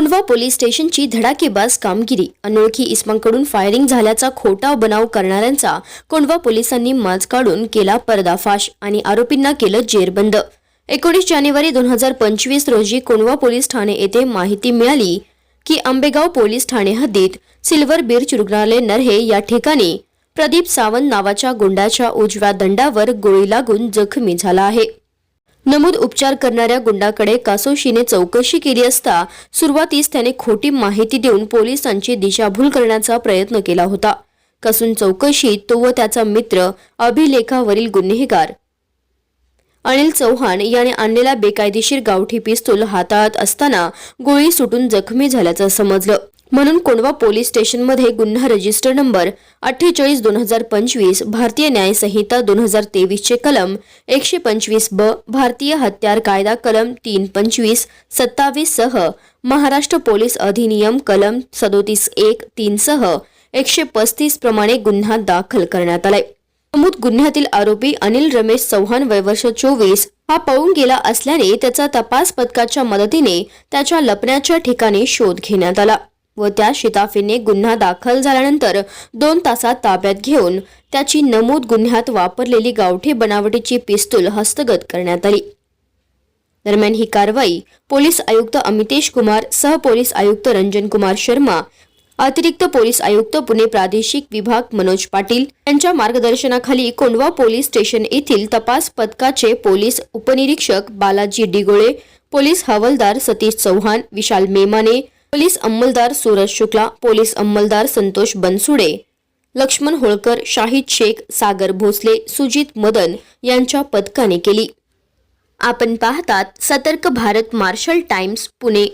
Kondhwa police स्टेशनची धडाकेबाज कामगिरी. अनोळखी इस्मांकडून फायरिंग झाल्याचा खोटा बनाव करणाऱ्यांचा कोंढवा पोलिसांनी माज काढून केला पर्दाफाश आणि आरोपींना केलं जेरबंद. एकोणीस जानेवारी दोन हजार पंचवीस रोजी कोंढवा पोलीस ठाणे येथे माहिती मिळाली की आंबेगाव पोलीस ठाणे हद्दीत सिल्वर बीर्च रुग्णालय नरहे या ठिकाणी प्रदीप सावंत नावाच्या गुंडाच्या उजव्या दंडावर गोळी लागून जखमी झाला आहे. नमूद उपचार करणाऱ्या गुंडाकडे कासोशीने चौकशी केली असता सुरुवातीस त्याने खोटी माहिती देऊन पोलिसांची दिशाभूल करण्याचा प्रयत्न केला होता. कसून चौकशीत तो व त्याचा मित्र अभिलेखावरील गुन्हेगार अनिल चौहान याने आणलेला बेकायदेशीर गावठी पिस्तूल हाताळत असताना गोळी सुटून जखमी झाल्याचं समजलं. म्हणून कोंडवा पोलीस स्टेशनमध्ये गुन्हा रजिस्टर नंबर अठ्ठेचाळीस दोन हजार पंचवीस भारतीय न्यायसंहिता दोन हजार तेवीसचे कलम एकशे पंचवीस ब भारतीय हत्यार कायदा कलम तीन पंचवीस सत्तावीस सह महाराष्ट्र पोलीस अधिनियम कलम सदोतीस एक तीन सह एकशे पस्तीस प्रमाणे गुन्हा दाखल करण्यात आलाय. नमूद गुन्ह्यातील आरोपी अनिल रमेश चव्हाण वयवर्ष चोवीस हा पळून गेला असल्याने त्याचा तपास पथकाच्या मदतीने त्याच्या लपण्याच्या ठिकाणी शोध घेण्यात आला. व त्या शिताफीने गुन्हा दाखल झाल्यानंतर दोन तासात ताब्यात घेऊन त्याची नमूद गुन्ह्यात वापरलेली गावठी बनावटीची पिस्तूल हस्तगत करण्यात आली. दरम्यान ही कारवाई पोलीस आयुक्त अमितेश कुमार सह पोलीस आयुक्त रंजन कुमार शर्मा अतिरिक्त पोलीस आयुक्त पुणे प्रादेशिक विभाग मनोज पाटील यांच्या मार्गदर्शनाखाली कोंडवा पोलीस स्टेशन येथील तपास पथकाचे पोलीस उपनिरीक्षक बालाजी डिगोळे पोलीस हवालदार सतीश चव्हाण विशाल मेमाने पोलीस अंमलदार सूरज शुक्ला पोलीस अंमलदार संतोष बनसुडे लक्ष्मण होळकर शाहिद शेख सागर भोसले सुजित मदन यांच्या पथकाने केली. आपण पाहतात सतर्क भारत मार्शल टाइम्स पुणे.